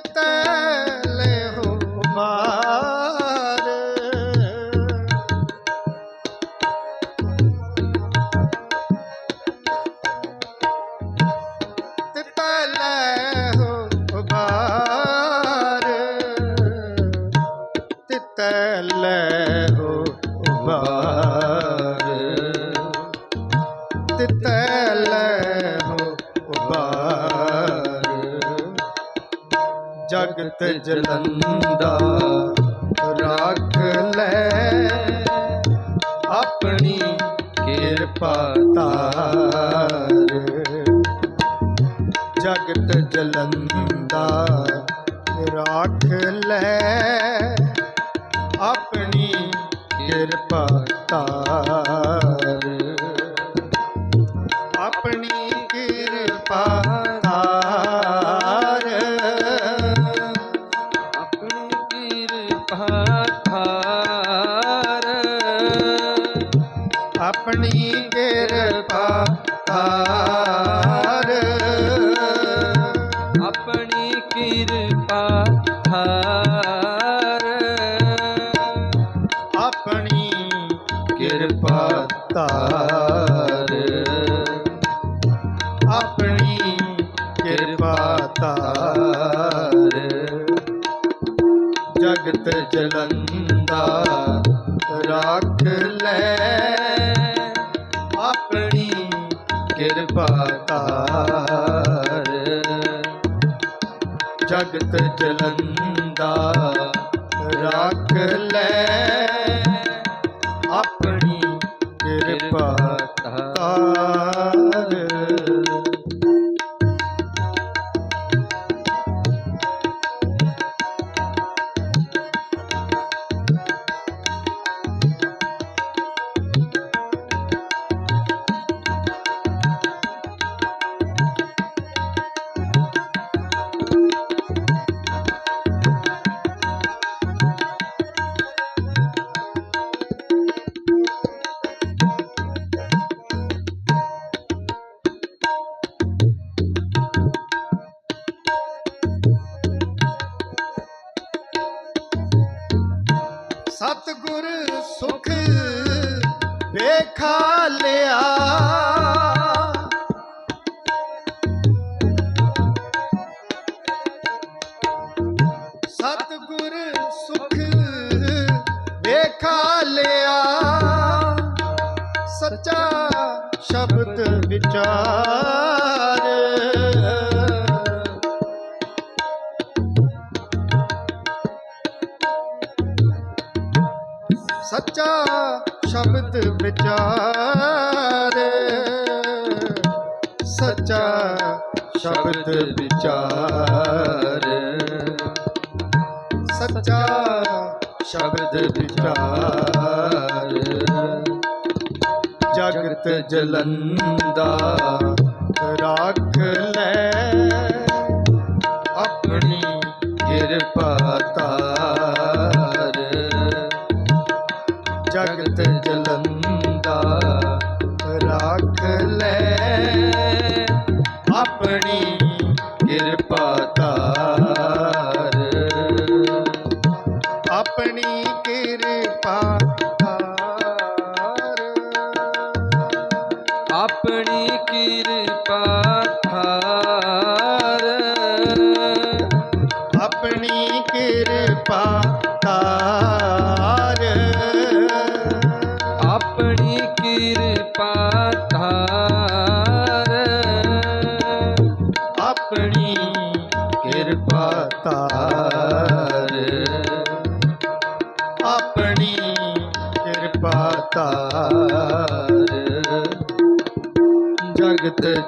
கொடுத்த ਕਿਰਪਾ ਧਾਰ। ਆਪਣੀ ਕਿਰਪਾ ਧਾਰ। ਆਪਣੀ ਕਿਰਪਾ ਧਾਰ। ਆਪਣੀ ਕਿਰਪਾ ਧਾਰ। ਜਗਤ ਜਲੰਦਾ ਜਗਤ ਚਲੰਦਾ ਰੱਖ ਲੈ ਵੇਖਾ ਲਿਆ। ਸੱਚਾ ਸ਼ਬਦ ਵਿਚਾਰ। ਸੱਚਾ ਸ਼ਬਦ ਵਿਚਾਰ। ਸੱਚਾ ਸ਼ਬਦ ਵਿਚਾਰ। ਸੱਚਾ ਸ਼ਬਦ ਵਿਚਾਰ। ਜਗਤ ਜਲੰਦਾ ਰੱਖ ਲੈ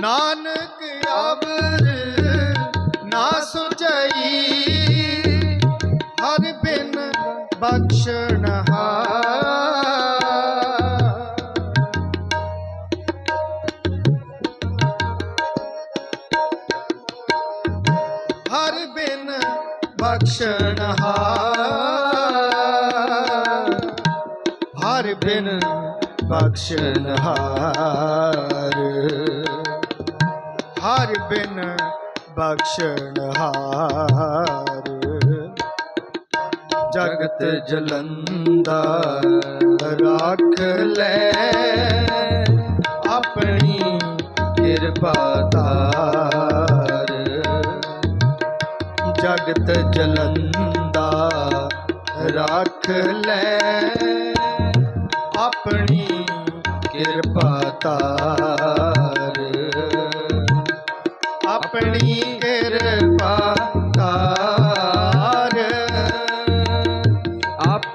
ਨਾਨਕ ਅਵਰ ਨਾ ਸੁਝਈ ਹਰ ਬਿਨ ਬਖਸ਼ਣ ਹਰ। ਬਿਨ ਬਖਸ਼ਣ ਹਰ। ਬਿਨ ਬਖਸ਼ਨਹਾਰ ਹਰ। ਬਿਨ ਬਖਸ਼ਨਹਾਰ ਜਗਤ ਜਲੰਦਾ ਰੱਖ ਲੈ ਆਪਣੀ ਕਿਰਪਾ ਧਾਰ ਜਗਤ ਜਲੰਦਾ ਰੱਖ ਲੈ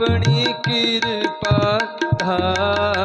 ਆਪਣੀ ਕਿਰਪਾ ਧਾਰ।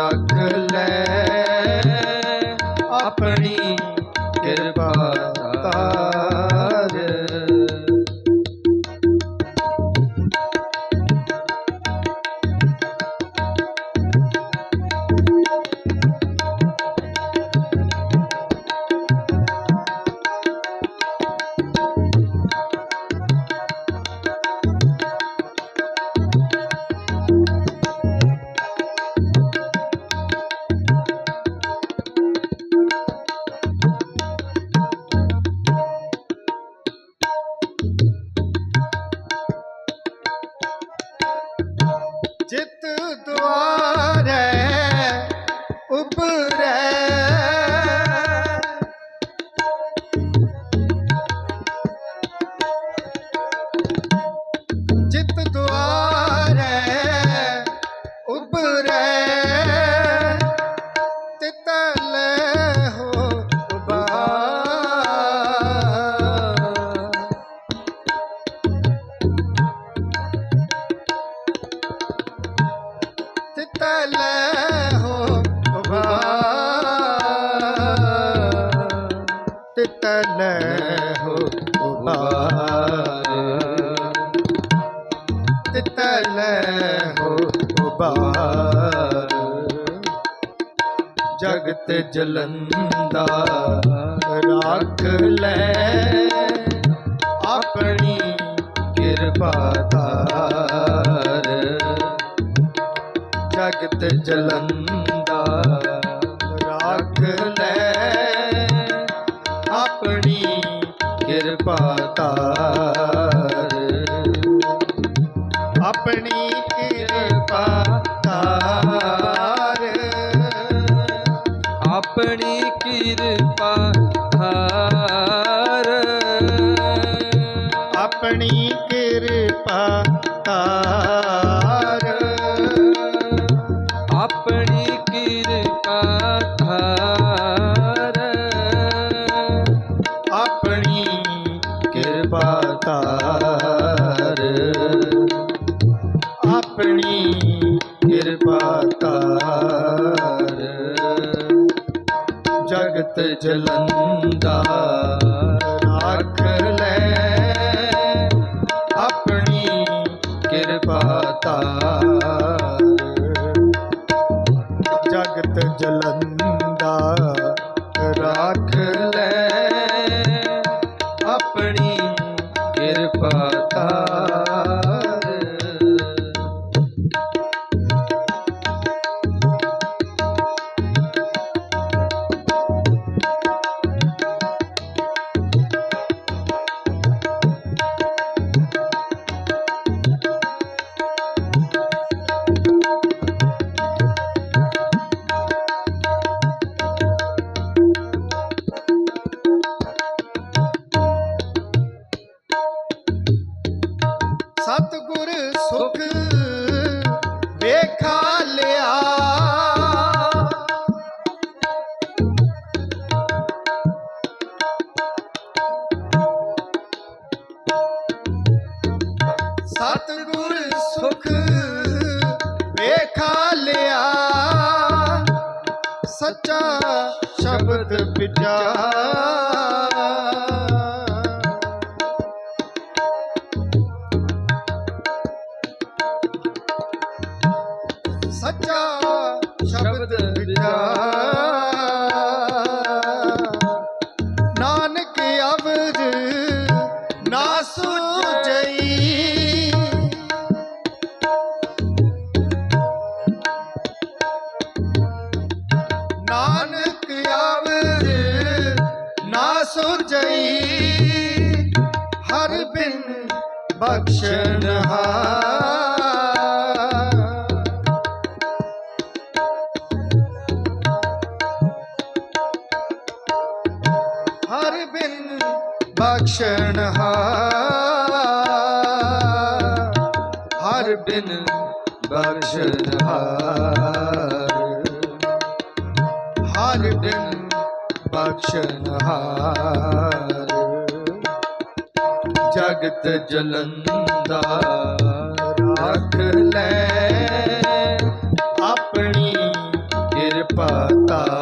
ਉਬਾਰ ਜਗਤ ਜਲੰਦਾ ਰੱਖ ਲੈ ਆਪਣੀ ਕਿਰਪਾ ਧਾਰ। ਜਗਤ ਜਲੰਦਾ ਰੱਖ ਲੈ ਆਪਣੀ ਕਿਰਪਾ ਧਾਰ। ਆਪਣੀ ਕਿਰਪਾ ਧਾਰ ਮਿਲਿਆ ਸੱਚਾ ਸ਼ਬਦ ਵਿਚਾਰ ਸੁਜਈ ਹਰ ਬਿਨ ਬਖਸ਼ਣ ਹਰ ਬਿਨ ਬਖਸ਼ਣ ਬਖਸ਼ਨਹਾਰ ਜਗਤ ਜਲੰਦਾ ਰੱਖ ਲੈ ਆਪਣੀ ਕਿਰਪਾ ਤਾ